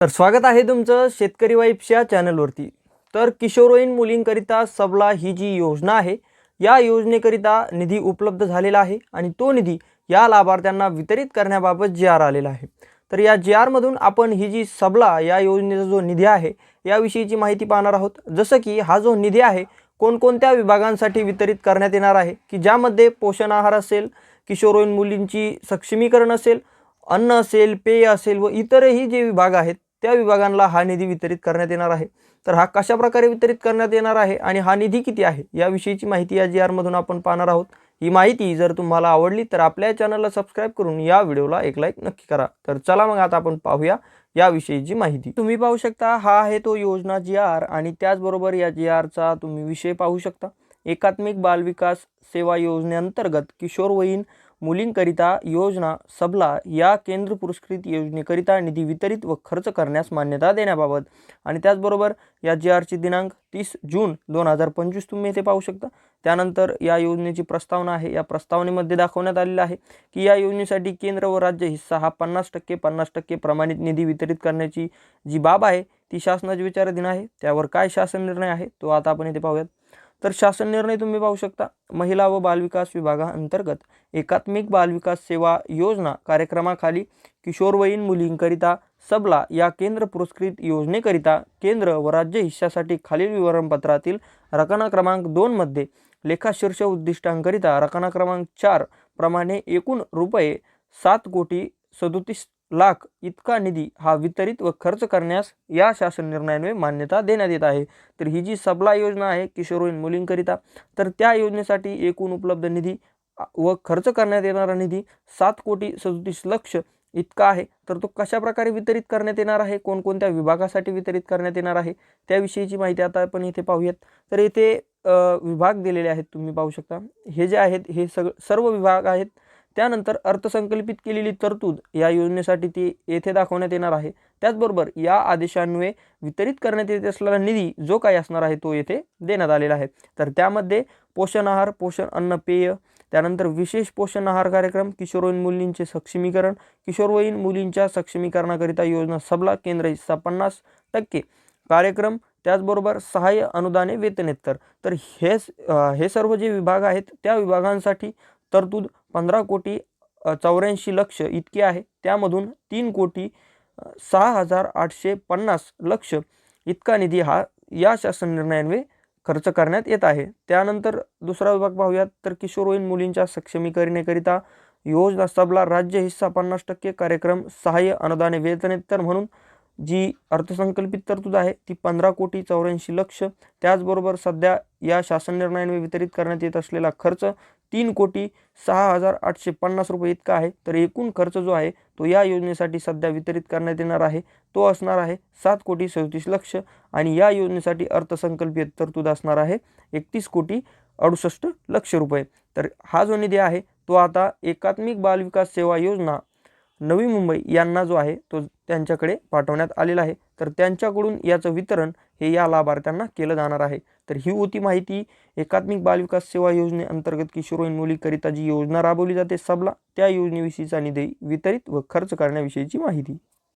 तर स्वागत आहे तुमचं शेतकरी वाईफच्या या चॅनलवरती. तर किशोरवयीन मुलींकरिता सबला ही जी योजना आहे या योजनेकरिता निधी उपलब्ध झालेला आहे आणि तो निधी या लाभार्थ्यांना वितरित करण्याबाबत जी आर आलेला आहे. तर या जी आरमधून आपण ही जी सबला या योजनेचा जो निधी आहे याविषयीची माहिती पाहणार आहोत. जसं की हा जो निधी आहे कोणकोणत्या विभागांसाठी वितरित करण्यात येणार आहे की ज्यामध्ये पोषण आहार असेल किशोरवयीन मुलींची सक्षमीकरण असेल अन्न असेल पेय असेल व इतरही जे विभाग आहेत त्या विभागांना हा निधी वितरित करण्यात येणार आहे. तर हा कशा प्रकारे वितरित करण्यात येणार आहे आणि हा निधी किती आहे? याविषयीची माहिती या जी आरमधून आपण पाहणार आहोत. ही माहिती जर तुम्हाला आवडली तर आपल्या चॅनलला सबस्क्राईब करून या व्हिडिओला एक लाईक नक्की करा. तर चला मग आता आपण पाहूया याविषयीची माहिती. तुम्ही पाहू शकता हा आहे तो योजना जी आर आणि त्याचबरोबर या जी आरचा तुम्ही विषय पाहू शकता. एकात्मिक बालविकास सेवा योजनेअंतर्गत किशोरवयीन मुलींकरिता योजना सबला या केंद्र पुरस्कृत योजनेकरिता निधी वितरित व खर्च करण्यास मान्यता देण्याबाबत. आणि त्याचबरोबर या जी आरची दिनांक तीस जून दोन हजार पंचवीस तुम्ही येथे पाहू शकता. त्यानंतर या योजनेची प्रस्तावना आहे. या प्रस्तावनेमध्ये दाखवण्यात आलेलं आहे की या योजनेसाठी केंद्र व राज्य हिस्सा हा पन्नास टक्के पन्नास टक्के प्रमाणित निधी वितरित करण्याची जी बाब आहे ती शासनाच्या विचाराधीन आहे. त्यावर काय शासन निर्णय आहे तो आता आपण इथे पाहूयात. तर शासन निर्णय तुम्ही पाहू शकता. महिला व बालविकास विभागाअंतर्गत एकात्मिक बालविकास सेवा योजना कार्यक्रमाखाली किशोरवयीन मुलींकरिता सबला या केंद्र पुरस्कृत योजनेकरिता केंद्र व राज्य हिश्श्यासाठी खालील विवरणपत्रातील रकाना क्रमांक दोनमध्ये लेखाशीर्ष उद्दिष्टांकरिता रकाना क्रमांक चार प्रमाणे एकूण रुपये सात कोटी सदोतीस लाख इतका निधी हा वितरित व खर्च करण्यास या शासन निर्णयाने मान्यता देण्यात येत आहे. तर ही जी सबला योजना आहे किशोरवयीन मुलींकरिता तर त्या योजनेसाठी एकूण उपलब्ध निधी व खर्च करण्यात येणारा निधी सात कोटी सदतीस लक्ष इतका आहे. तर तो कशा प्रकारे वितरित करण्यात येणार आहे? कोणकोणत्या विभागासाठी वितरित करण्यात येणार आहे? त्याविषयीची माहिती आता आपण इथे पाहूयात. तर इथे विभाग दिलेले आहेत तुम्ही पाहू शकता. हे जे आहेत हे सग सर्व विभाग आहेत. त्यानंतर अर्थसंकल्पित केलेली तरतूद या योजनेसाठी ती येथे दाखवण्यात येणार आहे. त्याचबरोबर या आदेशान्वये वितरित करण्यात येत असलेला निधी जो काही असणार आहे तो येथे देण्यात आलेला आहे. तर त्यामध्ये पोषण आहार पोषण अन्न पेय त्यानंतर विशेष पोषण आहार कार्यक्रम किशोरवयीन मुलींचे सक्षमीकरण किशोरवयीन मुलींच्या सक्षमीकरणाकरिता योजना सबला केंद्र हिस्सा पन्नास टक्के कार्यक्रम त्याचबरोबर सहाय्य अनुदाने वेतनेत्तर तर हे हे सर्व जे विभाग आहेत त्या विभागांसाठी तरतूद पंधरा कोटी चौऱ्याऐंशी लक्ष इतकी आहे. त्यामधून तीन कोटी सहा हजार आठशे पन्नास लक्ष इतका निधी हा या शासन निर्णयान्वये खर्च करण्यात येत आहे. त्यानंतर दुसरा विभाग पाहूयात तर किशोरवयीन मुलींच्या सक्षमीकरणेकरिता योजना सबला राज्य हिस्सा पन्नास टक्के कार्यक्रम सहाय्य अनुदाने वेतनेत्तर म्हणून जी अर्थसंकल्पित तरतूद आहे ती पंधरा कोटी चौऱ्याऐंशी लक्ष. त्याचबरोबर सध्या या शासन निर्णयाने वितरित करण्यात येत असलेला खर्च तीन कोटी सहा हजार आठशे पन्नास रुपये इतका आहे. तर एकूण खर्च जो आहे तो या योजनेसाठी सध्या वितरित करण्यात येणार आहे. तो असणार आहे सात कोटी सदतीस लक्ष आणि या योजनेसाठी अर्थसंकल्पीय तरतूद असणार आहे एकतीस कोटी अडुसष्ट लक्ष रुपये. तर हा जो निधी आहे तो आता एकात्मिक बालविकास सेवा योजना नवी मुंबई यांना जो आहे तो त्यांच्याकडे पाठवण्यात आलेला आहे. तर त्यांच्याकडून याचं वितरण हे या लाभार्थ्यांना केलं जाणार आहे. तर ही होती माहिती. एकात्मिक बालविकास सेवा योजनेअंतर्गत किशोरवयीन मुलीकरिता जी योजना राबवली जाते सबला त्या योजनेविषयीचा निधी वितरित व खर्च करण्याविषयीची माहिती.